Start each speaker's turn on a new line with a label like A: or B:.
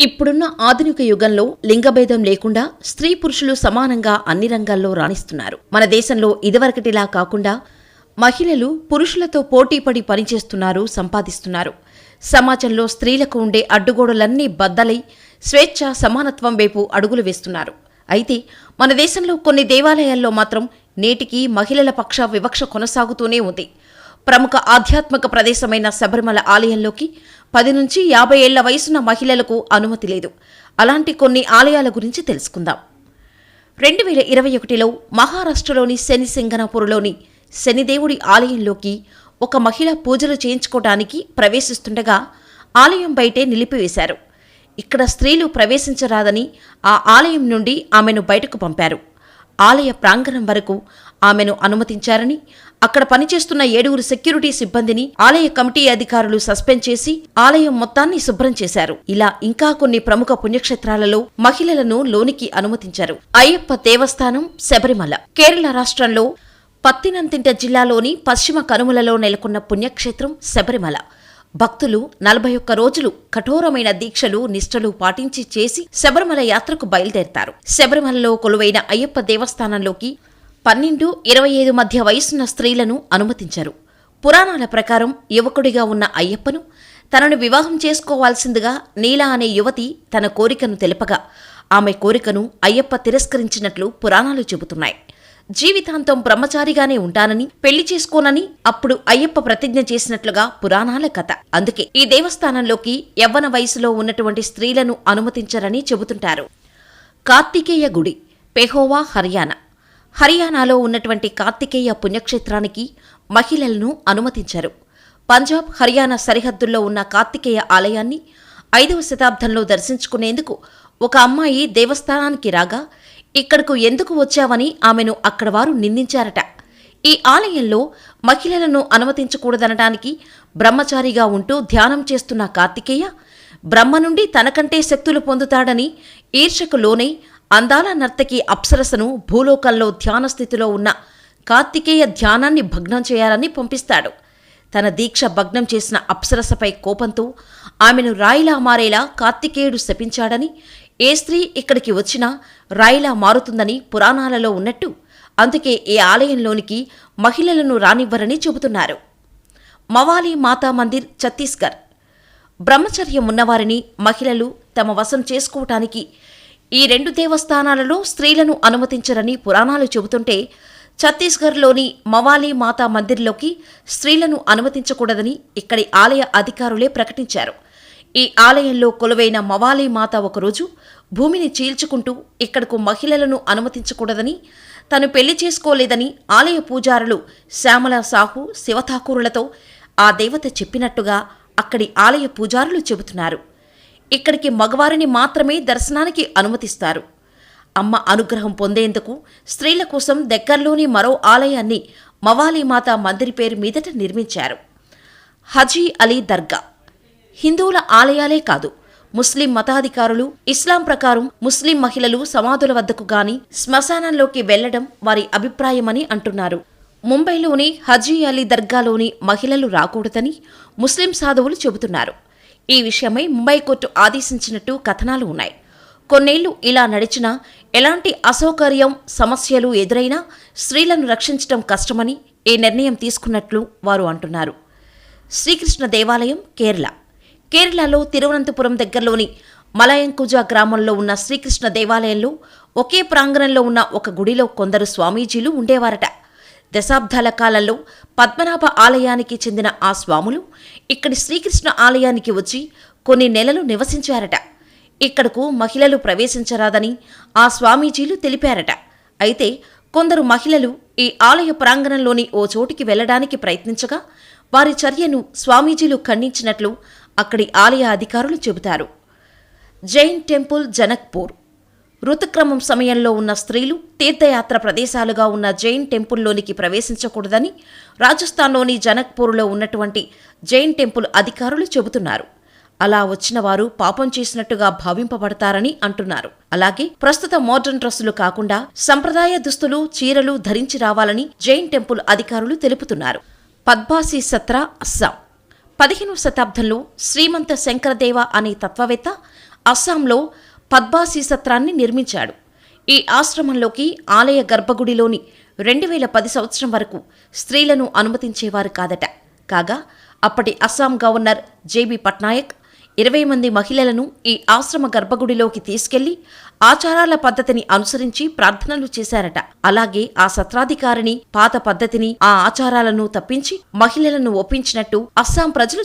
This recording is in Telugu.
A: ఇప్పుడున్న ఆధునిక యుగంలో లింగభేదం లేకుండా స్త్రీ పురుషులు సమానంగా అన్ని రంగాల్లో రాణిస్తున్నారు. మన దేశంలో ఇదివరకటిలా కాకుండా మహిళలు పురుషులతో పోటీపడి పనిచేస్తున్నారు సంపాదిస్తున్నారు. సమాజంలో స్త్రీలకు ఉండే అడ్డుగోడలన్నీ బద్దలై స్వేచ్ఛ సమానత్వం వైపు అడుగులు వేస్తున్నారు. అయితే మన దేశంలో కొన్ని దేవాలయాల్లో మాత్రం నేటికి మహిళల పక్ష వివక్ష కొనసాగుతూనే ఉంది. ప్రముఖ ఆధ్యాత్మిక ప్రదేశమైన శబరిమల ఆలయంలోకి పది నుంచి యాభై ఏళ్ళ వయసున్న మహిళలకు అనుమతి లేదు. అలాంటి కొన్ని ఆలయాల గురించి తెలుసుకుందాం. రెండు వేల ఇరవై ఒకటిలో మహారాష్ట్రలోని శనిసింగనపూర్లోని శనిదేవుడి ఆలయంలోకి ఒక మహిళ పూజలు చేయించుకోవడానికి ప్రవేశిస్తుండగా ఆలయం బయటే నిలిపివేశారు. ఇక్కడ స్త్రీలు ప్రవేశించరాదని ఆ ఆలయం నుండి ఆమెను బయటకు పంపారు. ఆలయ ప్రాంగణం వరకు ఆమెను అనుమతించారని అక్కడ పనిచేస్తున్న ఏడుగురు సెక్యూరిటీ సిబ్బందిని ఆలయ కమిటీ అధికారులు సస్పెండ్ చేసి ఆలయం మొత్తాన్ని శుభ్రం చేశారు. ఇలా ఇంకా కొన్ని ప్రముఖ పుణ్యక్షేత్రాలలో మహిళలను లోనికి అనుమతించారు. అయ్యప్ప దేవస్థానం శబరిమల. కేరళ రాష్ట్రంలో పత్తినంతింట జిల్లాలోని పశ్చిమ కనుమలలో నెలకొన్న పుణ్యక్షేత్రం శబరిమల. భక్తులు నలభై ఒక్క రోజులు కఠోరమైన దీక్షలు నిష్టలు పాటించి చేసి శబరిమల యాత్రకు బయలుదేరతారు. శబరిమలలో కొలువైన అయ్యప్ప దేవస్థానంలోకి పన్నెండు ఇరవై ఐదు మధ్య వయసున్న స్త్రీలను అనుమతించారు. పురాణాల ప్రకారం యువకుడిగా ఉన్న అయ్యప్పను తనను వివాహం చేసుకోవాల్సిందిగా నీలా అనే యువతి తన కోరికను తెలుపగా ఆమె కోరికను అయ్యప్ప తిరస్కరించినట్లు పురాణాలు చెబుతున్నాయి. జీవితాంతం బ్రహ్మచారిగానే ఉంటానని పెళ్ళి చేసుకోనని అప్పుడు అయ్యప్ప ప్రతిజ్ఞ చేసినట్లుగా పురాణాల కథ. అందుకే ఈ దేవస్థానంలోకి యవ్వన వయసులో ఉన్నటువంటి స్త్రీలను అనుమతించరని చెబుతుంటారు. కార్తికేయ గుడి పెహోవా హర్యానా. హర్యానాలో ఉన్నటువంటి కార్తికేయ పుణ్యక్షేత్రానికి మహిళలను అనుమతించారు. పంజాబ్ హర్యానా సరిహద్దుల్లో ఉన్న కార్తికేయ ఆలయాన్ని ఐదవ శతాబ్దంలో దర్శించుకునేందుకు ఒక అమ్మాయి దేవస్థానానికి రాగా ఇక్కడకు ఎందుకు వచ్చావని ఆమెను అక్కడ వారు నిందించారట. ఈ ఆలయంలో మహిళలను అనుమతించకూడదనడానికి బ్రహ్మచారిగా ఉంటూ ధ్యానం చేస్తున్న కార్తికేయ బ్రహ్మ నుండి తనకంటే శక్తులు పొందుతాడని ఈర్షకు లోనై అందాల నర్తకి అప్సరసను భూలోకంలో ధ్యాన స్థితిలో ఉన్న కార్తికేయ ధ్యానాన్ని భగ్నం చేయాలని పంపిస్తాడు. తన దీక్ష భగ్నం చేసిన అప్సరసపై కోపంతో ఆమెను రాయిలా మారేలా కార్తికేయుడు శపించాడని ఏ స్త్రీ ఇక్కడికి వచ్చినా రాయిలా మారుతుందని పురాణాలలో ఉన్నట్టు అందుకే ఈ ఆలయంలోనికి మహిళలను రానివ్వరని చెబుతున్నారు. మవాలి మాతా మందిర్ ఛత్తీస్గఢ్ బ్రహ్మచర్యం ఉన్నవారిని మహిళలు తమ వశం చేసుకోవటానికి ఈ రెండు దేవస్థానాలలో స్త్రీలను అనుమతించరని పురాణాలు చెబుతుంటే ఛత్తీస్గఢ్లోని మవాలి మాతా మందిర్లోకి స్త్రీలను అనుమతించకూడదని ఇక్కడి ఆలయ అధికారులే ప్రకటించారు. ఈ ఆలయంలో కొలువైన మవాలి మాత ఒకరోజు భూమిని చీల్చుకుంటూ ఇక్కడకు మహిళలను అనుమతించకూడదని తను పెళ్ళి చేసుకోలేదని ఆలయ పూజారులు శ్యామల సాహు శివఠాకూరులతో ఆ దేవత చెప్పినట్టుగా అక్కడి ఆలయ పూజారులు చెబుతున్నారు. ఇక్కడికి మగవారిని మాత్రమే దర్శనానికి అనుమతిస్తారు. అమ్మ అనుగ్రహం పొందేందుకు స్త్రీల కోసం దగ్గరలోని మరో ఆలయాన్ని మవాలీమాత మందిరి పేరు మీదట నిర్మించారు. హజీ అలీ దర్గా హిందువుల ఆలయాలే కాదు. ముస్లిం మతాధికారులు ఇస్లాం ప్రకారం ముస్లిం మహిళలు సమాధుల వద్దకు గాని శ్మశానంలోకి వెళ్ళడం వారి అభిప్రాయమని అంటున్నారు. ముంబైలోని హజీ అలీ దర్గాలోని మహిళలు రాకూడదని ముస్లిం సాధువులు చెబుతున్నారు. ఈ విషయమై ముంబై కోర్టు ఆదేశించినట్టు కథనాలు ఉన్నాయి. కొన్నేళ్ళు ఇలా నడిచినా ఎలాంటి అసౌకర్యం సమస్యలు ఎదురైనా స్త్రీలను రక్షించడం కష్టమని ఈ నిర్ణయం తీసుకున్నట్లు వారు అంటున్నారు. శ్రీకృష్ణ దేవాలయం కేరళ. కేరళలో తిరువనంతపురం దగ్గరలోని మలయంకుజ గ్రామంలో ఉన్న శ్రీకృష్ణ దేవాలయంలో ఒకే ప్రాంగణంలో ఉన్న ఒక గుడిలో కొందరు స్వామీజీలు ఉండేవారట. దశాబ్దాల కాలంలో పద్మనాభ ఆలయానికి చెందిన ఆ స్వాములు ఇక్కడి శ్రీకృష్ణ ఆలయానికి వచ్చి కొన్ని నెలలు నివసించారట. ఇక్కడకు మహిళలు ప్రవేశించరాదని ఆ స్వామీజీలు తెలిపారట. అయితే కొందరు మహిళలు ఈ ఆలయ ప్రాంగణంలోని ఓ చోటికి వెళ్ళడానికి ప్రయత్నించగా వారి చర్యను స్వామీజీలు ఖండించినట్లు అక్కడి ఆలయ అధికారులు చెబుతారు. జైన్ టెంపుల్ జనక్పూర్. ఋతుక్రమం సమయంలో ఉన్న స్త్రీలు తీర్థయాత్ర ప్రదేశాలుగా ఉన్న జైన్ టెంపుల్లోనికి ప్రవేశించకూడదని రాజస్థాన్లోని జనక్పూర్లో ఉన్నటువంటి జైన్ టెంపుల్ అధికారులు చెబుతున్నారు. అలా వచ్చిన వారు పాపం చేసినట్టుగా భావింపబడతారని అంటున్నారు. అలాగే ప్రస్తుత మోడర్న్ డ్రెస్సులు కాకుండా సంప్రదాయ దుస్తులు చీరలు ధరించి రావాలని జైన్ టెంపుల్ అధికారులు తెలుపుతున్నారు. పద్మాసి సత్ర అస్సాం. పదిహేనవ శతాబ్దంలో శ్రీమంత శంకరదేవ అనే తత్వవేత్త అస్సాంలో పద్మాసి సత్రాన్ని నిర్మించాడు. ఈ ఆశ్రమంలోకి ఆలయ గర్భగుడిలోని రెండు వేల పది సంవత్సరం వరకు స్త్రీలను అనుమతించేవారు కాదట. కాగా అప్పటి అస్సాం గవర్నర్ జేబీ పట్నాయక్ ఇరవై మంది మహిళలను ఈ ఆశ్రమ గర్భగుడిలోకి తీసుకెళ్ళి ఆచారాల పద్ధతిని అనుసరించి ప్రార్థనలు చేశారట. అలాగే ఆ సత్రాధికారిని పాత పద్ధతిని ఆ ఆచారాలను తప్పించి మహిళలను ఒప్పించినట్టు అస్సాం ప్రజలు